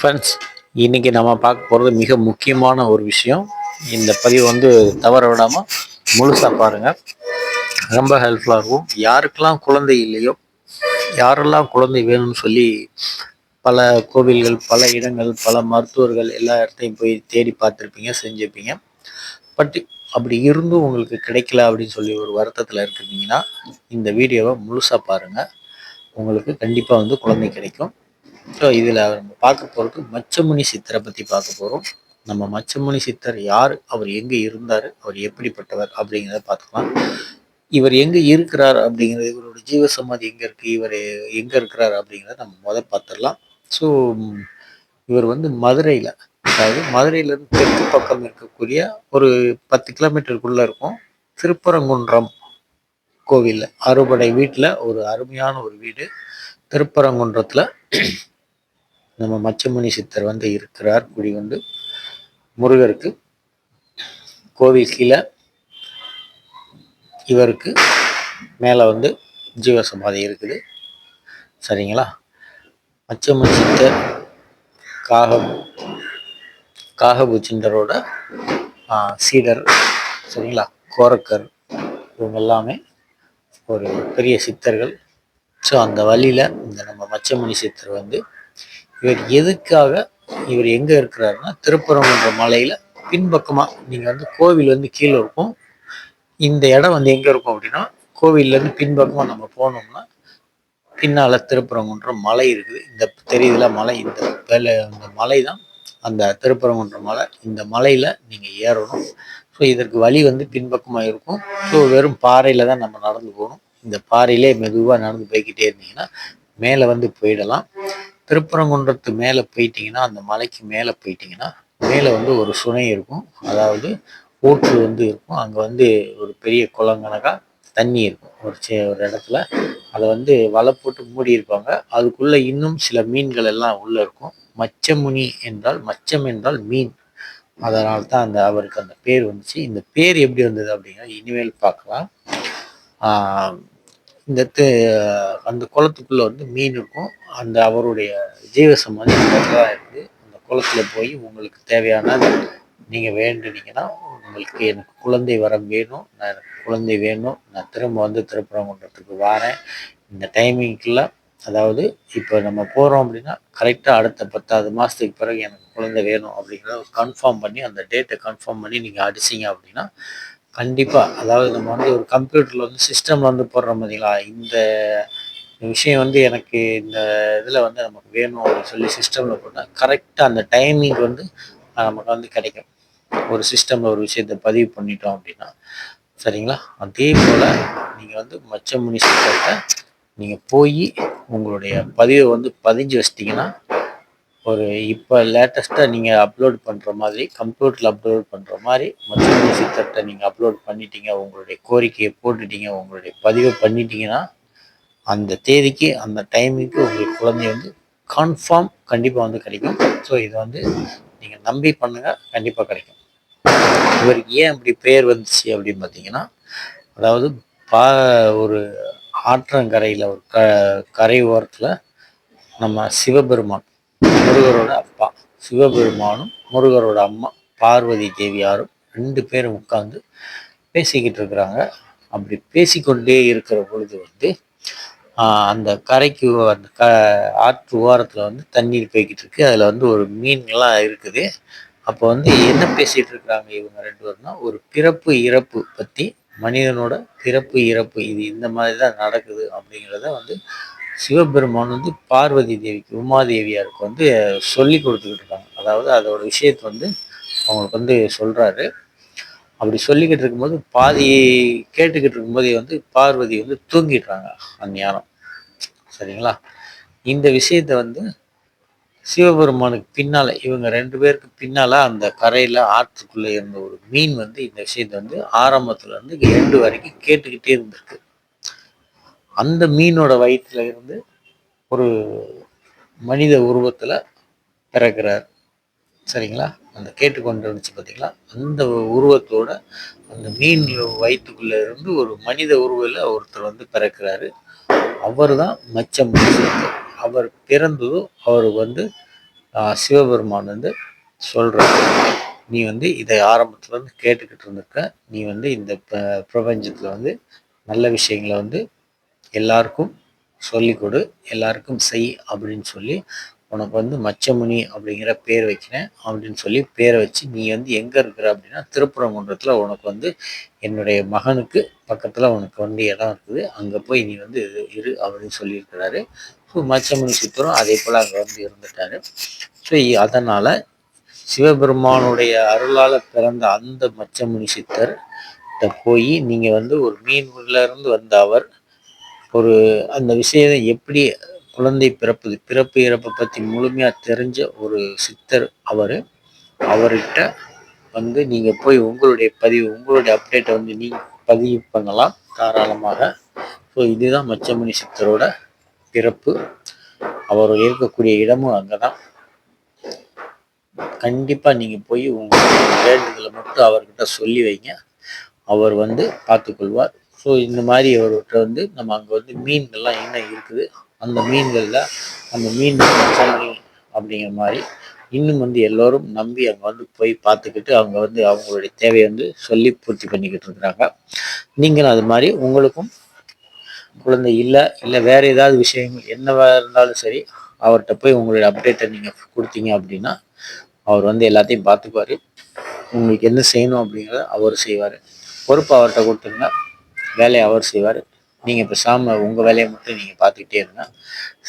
Friends இன்றைக்கி நம்ம பார்க்க போகிறது மிக முக்கியமான ஒரு விஷயம். இந்த பதிவு வந்து தவற விடாமல் முழுசாக பாருங்கள் ரொம்ப ஹெல்ப்ஃபுல்லாக இருக்கும். யாருக்கெல்லாம் குழந்தை இல்லையோ யாரெல்லாம் குழந்தை வேணும்னு சொல்லி பல கோவில்கள் பல இடங்கள் பல மருத்துவர்கள் எல்லா இடத்தையும் போய் தேடி பார்த்துருப்பீங்க செஞ்சுருப்பீங்க. பட் அப்படி இருந்தும் உங்களுக்கு கிடைக்கல அப்படின்னு சொல்லி ஒரு வருத்தத்தில் இருக்கிறீங்கன்னா இந்த வீடியோவை முழுசாக பாருங்கள் உங்களுக்கு கண்டிப்பாக வந்து குழந்தை கிடைக்கும். ஸோ இதில் நம்ம பார்க்க போகிறது மச்சமுனி சித்தரை பற்றி பார்க்க போகிறோம் நம்ம மச்சமுனி சித்தர் யார்? அவர் எங்கே இருந்தார்? அவர் எப்படிப்பட்டவர்? அப்படிங்கிறத பார்த்துக்கலாம். இவர் எங்கே இருக்கிறார்? அப்படிங்கிறது இவரோட ஜீவசமாதி எங்கே இருக்குது இவர் எங்கே இருக்கிறார்? அப்படிங்கிறத நம்ம முதல் பார்த்துடலாம். ஸோ இவர் வந்து மதுரையில் அதாவது மதுரையிலேருந்து தெற்கு பக்கம் இருக்கக்கூடிய ஒரு பத்து கிலோமீட்டருக்குள்ளே இருக்கும். திருப்பரங்குன்றம் கோவிலில். அறுபடை வீட்டில் ஒரு அருமையான ஒரு வீடு. திருப்பரங்குன்றத்தில் நம்ம மச்சமுனி சித்தர் வந்து இருக்கிறார். குடி வந்து முருகருக்கு. கோவில் கீழே இவருக்கு மேலே வந்து ஜீவசமாதி இருக்குது. சரிங்களா? மச்சமுனி சித்தர் காக காகபூச்சிந்தரோட சீடர் சரிங்களா? கோரக்கர் இவங்க எல்லாமே ஒரு பெரிய சித்தர்கள். ஸோ அந்த வழியில் இந்த நம்ம மச்சமுனி சித்தர் வந்து இவர் எதுக்காக இவர் எங்கே இருக்கிறாருன்னா திருப்பரங்குன்ற மலையில் பின்பக்கமாக நீங்கள் வந்து கோவில் வந்து கீழே இருக்கும். இந்த இடம் வந்து எங்கே இருக்கும் அப்படின்னா கோவில்லேருந்து பின்பக்கமாக நம்ம போனோம்னா பின்னால் திருப்பரங்குன்ற மலை இருக்குது. இந்த தெரியுதுல மலை இந்த வேலை இந்த மலை தான் அந்த திருப்பரங்குன்ற மலை இந்த மலையில் நீங்கள் ஏறணும். ஸோ இதற்கு வழி வந்து பின்பக்கமாக இருக்கும். ஸோ வெறும் பாறையில் தான் நம்ம நடந்து போகணும். இந்த பாறையிலே மெதுவாக நடந்து போய்கிட்டே இருந்தீங்கன்னா மேலே வந்து போயிடலாம். திருப்பரங்குன்றத்து மேலே போயிட்டீங்கன்னா அந்த மலைக்கு மேலே போயிட்டீங்கன்னா மேலே வந்து ஒரு சுனை இருக்கும். அதாவது ஊற்று வந்து இருக்கும். அங்கே வந்து ஒரு பெரிய குளங்கணக்கா தண்ணி இருக்கும். ஒரு சே ஒரு இடத்துல. அதை வந்து வலை போட்டு மூடி இருப்பாங்க. அதுக்குள்ளே இன்னும் சில மீன்கள் எல்லாம் உள்ளே இருக்கும். மச்சமுனி என்றால் மச்சம் என்றால் மீன். அதனால தான் அந்த அவருக்கு அந்த பேர் வந்துச்சு. இந்த பேர் எப்படி வந்தது அப்படின்னா இனிமேல் பார்க்கலாம். இந்த அந்த குளத்துக்குள்ள வந்து மீன் இருக்கும். அந்த அவருடைய ஜீவசம் தான் இருக்குது. அந்த குளத்துல போய் உங்களுக்கு தேவையான நீங்கள் வேண்டுனீங்கன்னா உங்களுக்கு எனக்கு குழந்தை வரம் வேணும். நான் எனக்கு குழந்தை வேணும். நான் திரும்ப வந்து திருப்பரங்குன்றத்துக்கு வரேன். இந்த டைமிங்க்குள்ள அதாவது இப்போ நம்ம போகிறோம் அப்படின்னா கரெக்டாக அடுத்த பத்தாவது மாதத்துக்கு பிறகு எனக்கு குழந்தை வேணும் அப்படிங்கிறத கன்ஃபார்ம் பண்ணி அந்த டேட்டை கன்ஃபார்ம் பண்ணி நீங்கள் அடிச்சிங்க அப்படின்னா கண்டிப்பாக அதாவது நம்ம வந்து ஒரு கம்ப்யூட்டரில் வந்து சிஸ்டமில் வந்து போடுறோம் பார்த்தீங்களா இந்த விஷயம் வந்து எனக்கு இந்த இதில் வந்து நமக்கு வேணும் அப்படின்னு சொல்லி சிஸ்டமில் போட்டால் கரெக்டாக அந்த டைமிங் வந்து நமக்கு வந்து கிடைக்கும். ஒரு சிஸ்டமில் ஒரு விஷயத்தை பதிவு பண்ணிட்டோம் அப்படின்னா. சரிங்களா? அதே போல் நீங்கள் வந்து மச்சமுனி சிஸ்டத்தை நீங்கள் போய் உங்களுடைய பதிவை வந்து பதிஞ்சு வச்சிட்டிங்கன்னா ஒரு இப்போ லேட்டஸ்ட்டாக நீங்கள் அப்லோட் பண்ணுற மாதிரி கம்ப்யூட்டரில் அப்லோட் பண்ணுற மாதிரி மற்றொரு சித்தத்தை நீங்கள் அப்லோட் பண்ணிட்டீங்க உங்களுடைய கோரிக்கையை போட்டுட்டீங்க உங்களுடைய பதிவை பண்ணிட்டீங்கன்னா அந்த தேதிக்கு அந்த டைமுக்கு உங்களுக்கு குழந்தை வந்து கன்ஃபார்ம் கண்டிப்பாக வந்து கிடைக்கும். ஸோ இதை வந்து நீங்கள் நம்பி பண்ணுங்கள் கண்டிப்பாக கிடைக்கும். இவருக்கு ஏன் அப்படி பேர் வந்துச்சு அப்படின்னு பார்த்தீங்கன்னா அதாவது பா ஒரு ஆற்றங்கரையில் ஒரு க கரை ஓரத்தில் நம்ம சிவபெருமான் முருகரோட அப்பா சிவபெருமானும் முருகரோட அம்மா பார்வதி தேவியாரும் ரெண்டு பேரும் உட்காந்து பேசிக்கிட்டு இருக்கிறாங்க. அப்படி பேசிக்கொண்டே இருக்கிற பொழுது வந்து அந்த கரைக்கு அந்த க ஆற்று ஓரத்தில் வந்து தண்ணீர் போய்கிட்டு இருக்கு. அதில் வந்து ஒரு மீன்லாம் இருக்குது. அப்போ வந்து என்ன பேசிகிட்டு இருக்கிறாங்க இவங்க ரெண்டு பேர்னா ஒரு பிறப்பு இறப்பு பற்றி மனிதனோட பிறப்பு இறப்பு இது இந்த மாதிரி தான் நடக்குது அப்படிங்கிறத வந்து சிவபெருமான் வந்து பார்வதி தேவிக்கு உமாதேவியாருக்கு வந்து சொல்லி கொடுத்துக்கிட்டு இருக்காங்க. அதாவது அதோட விஷயத்தை வந்து அவங்களுக்கு வந்து சொல்கிறாரு அப்படி சொல்லிக்கிட்டு இருக்கும்போது பாதி கேட்டுக்கிட்டு இருக்கும்போதே வந்து பார்வதி வந்து தூங்கிடுறாங்க அந்நேரம் சரிங்களா? இந்த விஷயத்த வந்து சிவபெருமானுக்கு பின்னால் இவங்க ரெண்டு பேருக்கு பின்னால் அந்த கரையில் ஆற்றுக்குள்ளே இருந்த ஒரு மீன் வந்து இந்த விஷயத்த வந்து ஆரம்பத்தில் இருந்து எண்டு வரைக்கும் கேட்டுக்கிட்டே இருந்திருக்கு. அந்த மீனோட வயிற்றுல இருந்து ஒரு மனித உருவத்தில் பிறக்கிறார். சரிங்களா? அந்த கேட்டுக்கொண்டு இருந்துச்சு பார்த்தீங்களா அந்த உருவத்தோட அந்த மீன் வயிற்றுக்குள்ளே இருந்து ஒரு மனித உருவில் ஒருத்தர் வந்து பிறக்கிறாரு. அவர் தான் மச்சம் அவர் பிறந்ததும் அவருக்கு வந்து சிவபெருமான் வந்து சொல்கிறார் நீ வந்து இதை ஆரம்பத்தில் இருந்து கேட்டுக்கிட்டு இருந்திருக்க. நீ வந்து இந்த ப- வந்து நல்ல விஷயங்களை வந்து எல்லாருக்கும் சொல்லிக் கொடு எல்லாருக்கும் செய் அப்படின்னு சொல்லி உனக்கு வந்து மச்சமுனி அப்படிங்கிற பேர் வைக்கிறேன் அப்படின்னு சொல்லி பேரை வச்சு நீ வந்து எங்கே இருக்கிற அப்படின்னா திருப்புறங்குன்றத்தில் உனக்கு வந்து என்னுடைய மகனுக்கு பக்கத்தில் உனக்கு வந்து இடம் இருக்குது. அங்கே போய் நீ வந்து இரு- இரு அப்படின்னு சொல்லியிருக்கிறாரு. ஸோ மச்சமுனி சித்தரும் அதே போல் அங்கே வந்து இருந்துட்டாரு. ஸோ அதனால் சிவபெருமானுடைய அருளால் பிறந்த அந்த மச்சமுனி சித்தர் போய் நீங்கள் வந்து ஒரு மீன்ல இருந்து வந்த அவர் ஒரு அந்த விஷயத்தை எப்படி குழந்தை பிறப்புது? பிறப்பு இறப்பை பற்றி முழுமையாக தெரிஞ்ச ஒரு சித்தர் அவர். அவர்கிட்ட வந்து நீங்கள் போய் உங்களுடைய பதிவு உங்களுடைய அப்டேட்டை வந்து நீங்கள் பதிவு பண்ணலாம் தாராளமாக. ஸோ இதுதான் மச்சமணி சித்தரோட பிறப்பு. அவர் இருக்கக்கூடிய இடமும் அங்கே தான் கண்டிப்பாக நீங்கள் போய் உங்களுடைய வேண்டுதலை மட்டும் அவர்கிட்ட சொல்லி வைங்க. அவர் வந்து பார்த்துக்கொள்வார். ஸோ இந்த மாதிரி ஒருவற்றை வந்து நம்ம அங்கே வந்து மீன்கள்லாம் என்ன இருக்குது? அந்த மீன்களில் அந்த மீன் பச்சை அப்படிங்கிற மாதிரி இன்னும் வந்து எல்லோரும் நம்பி அங்கே வந்து போய் பார்த்துக்கிட்டு அவங்க வந்து அவங்களுடைய தேவையை வந்து சொல்லி பூர்த்தி பண்ணிக்கிட்டு இருக்கிறாங்க. நீங்களும் அது மாதிரி உங்களுக்கும் குழந்தை இல்லை இல்லை வேற ஏதாவது விஷயங்கள் என்னவா இருந்தாலும் சரி அவர்கிட்ட போய் உங்களுடைய அப்டேட்டை நீங்கள் கொடுத்தீங்க அப்படின்னா அவர் வந்து எல்லாத்தையும் பார்த்துக்குவார் உங்களுக்கு என்ன செய்யணும் அப்படிங்கிறத அவர் செய்வார். பொறுப்பு அவர்கிட்ட கொடுத்துருங்க. வேலையை அவர் செய்வார். நீங்கள் பேசாமல் உங்கள் வேலையை மட்டும் நீங்கள் பார்த்துக்கிட்டே இருங்க.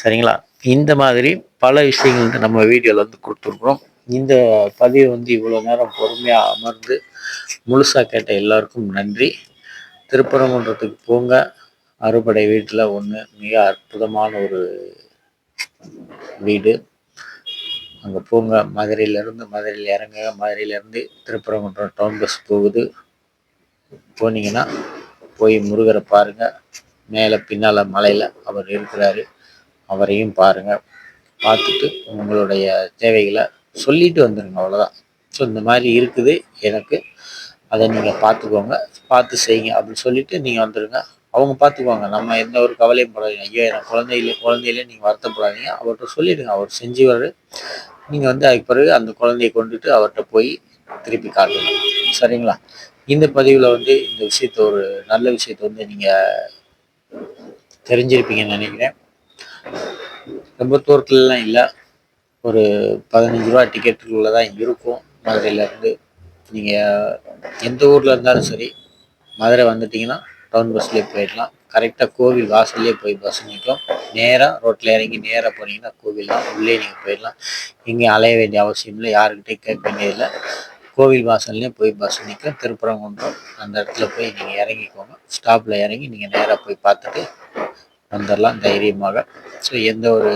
சரிங்களா? இந்த மாதிரி பல விஷயங்கள் வந்து நம்ம வீடியோவில் வந்து கொடுத்துருக்குறோம். இந்த பதிவு வந்து இவ்வளோ நேரம் பொறுமையாக அமர்ந்து முழுசாக கேட்ட எல்லாருக்கும் நன்றி. திருப்பரங்குன்றத்துக்கு போங்க. அறுபடை வீட்டில் ஒன்று மிக அற்புதமான ஒரு வீடு. அங்கே போங்க. மதுரையிலேருந்து மதுரையில் இறங்குங்க. மதுரையிலேருந்து திருப்பரங்குன்றம் டவுன் பஸ் போகுது. போனீங்கன்னா போய் முருகரை பாருங்கள் மேலே பின்னால் மலையில் அவர் இருக்கிறாரு. அவரையும் பாருங்கள் பார்த்துட்டு உங்களுடைய தேவைகளை சொல்லிட்டு வந்துடுங்க அவ்வளோதான் ஸோ இந்த மாதிரி இருக்குது எனக்கு. அதை நீங்கள் பார்த்துக்கோங்க. பார்த்து செய்யுங்க. அப்படின்னு சொல்லிட்டு நீங்கள் வந்துடுங்க அவங்க பார்த்துக்குவாங்க. நம்ம எந்த ஒரு கவலையும் படாதீங்க. ஐயோ எனக்கு குழந்தையில குழந்தையிலே நீங்கள் வருத்தப்படாதீங்க. அவர்கிட்ட சொல்லிவிடுங்க அவர் செஞ்சுவார். நீங்கள் வந்து அதுக்கு பிறகு அந்த குழந்தையை கொண்டுட்டு அவர்கிட்ட போய் திருப்பி காட்டுங்க. சரிங்களா? இந்த பதிவில் வந்து இந்த விஷயத்த ஒரு நல்ல விஷயத்த வந்து நீங்கள் தெரிஞ்சிருப்பீங்கன்னு நினைக்கிறேன். ரொம்ப தூரத்துலலாம் இல்லை. ஒரு பதினஞ்சு ரூபா டிக்கெட்டுக்குள்ளே தான் இருக்கும். மதுரையிலேருந்து நீங்கள் எந்த ஊரில் இருந்தாலும் சரி மதுரை வந்துட்டிங்கன்னா டவுன் பஸ்லேயே போயிடலாம். கரெக்டாக கோவில் வாசல்லே போய் பஸ் நிற்கும். நேராக ரோட்டில் இறங்கி நேராக போனீங்கன்னா கோவில் தான் உள்ளே நீங்கள் போயிடலாம். எங்கேயும் அலைய வேண்டிய அவசியம் இல்லை. யாருக்கிட்டே கேட்க வேண்டியதில்லை. கோவில் வாசல்லே போய் பஸ் நிற்கும் திருப்பரங்குன்றம் அந்த இடத்துல போய் நீங்கள் இறங்கிக்கோங்க. ஸ்டாப்பில் இறங்கி நீங்கள் நேராக போய் பார்த்துட்டு வந்துடலாம் தைரியமாக. ஸோ எந்த ஒரு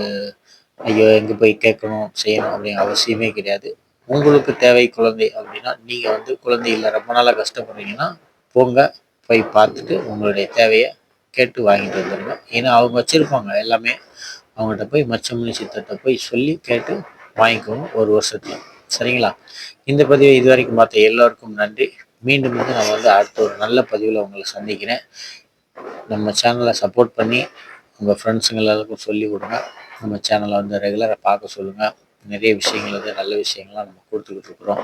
ஐயோ எங்கே போய் கேட்கணும் செய்யணும் அப்படிங்கிற அவசியமே கிடையாது. உங்களுக்கு தேவை குழந்தை அப்படின்னா நீங்கள் வந்து குழந்தை இல்லை ரொம்ப நாளாக கஷ்டப்படுறீங்கன்னா போங்க போய் பார்த்துட்டு உங்களுடைய தேவையை கேட்டு வாங்கிட்டு வந்துடுங்க ஏன்னா அவங்க வச்சுருப்பாங்க எல்லாமே. அவங்கள்ட்ட போய் மச்சமுனி சித்தத்தை போய் சொல்லி கேட்டு வாங்கிக்கோங்க ஒரு வருஷத்தில். சரிங்களா? இந்த பதிவை இது வரைக்கும் பார்த்த எல்லோருக்கும் நன்றி. மீண்டும் வந்து நான் வந்து அடுத்த ஒரு நல்ல பதிவில் உங்களை சந்திக்கிறேன். நம்ம சேனலை சப்போர்ட் பண்ணி உங்கள் ஃப்ரெண்ட்ஸுங்க எல்லாருக்கும் சொல்லி கொடுங்க. நம்ம சேனலை வந்து ரெகுலராக பார்க்க சொல்லுங்கள் நிறைய விஷயங்கள் வந்து நல்ல விஷயங்கள்லாம் நம்ம கொடுத்துக்கிட்டு இருக்கிறோம்.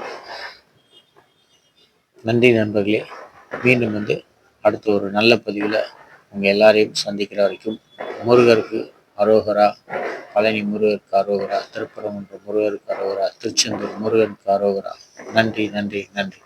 நன்றி நண்பர்களே. மீண்டும் வந்து அடுத்த ஒரு நல்ல பதிவில் உங்கள் எல்லாரையும் சந்திக்கிற வரைக்கும் முருகருக்கு அரோகரா பழனி முருகர் காரோகரா திருப்பரங்குன்ற முருகர் காரோகரா திருச்செந்தூர் முருகன் காரோகரா. நன்றி நன்றி நன்றி.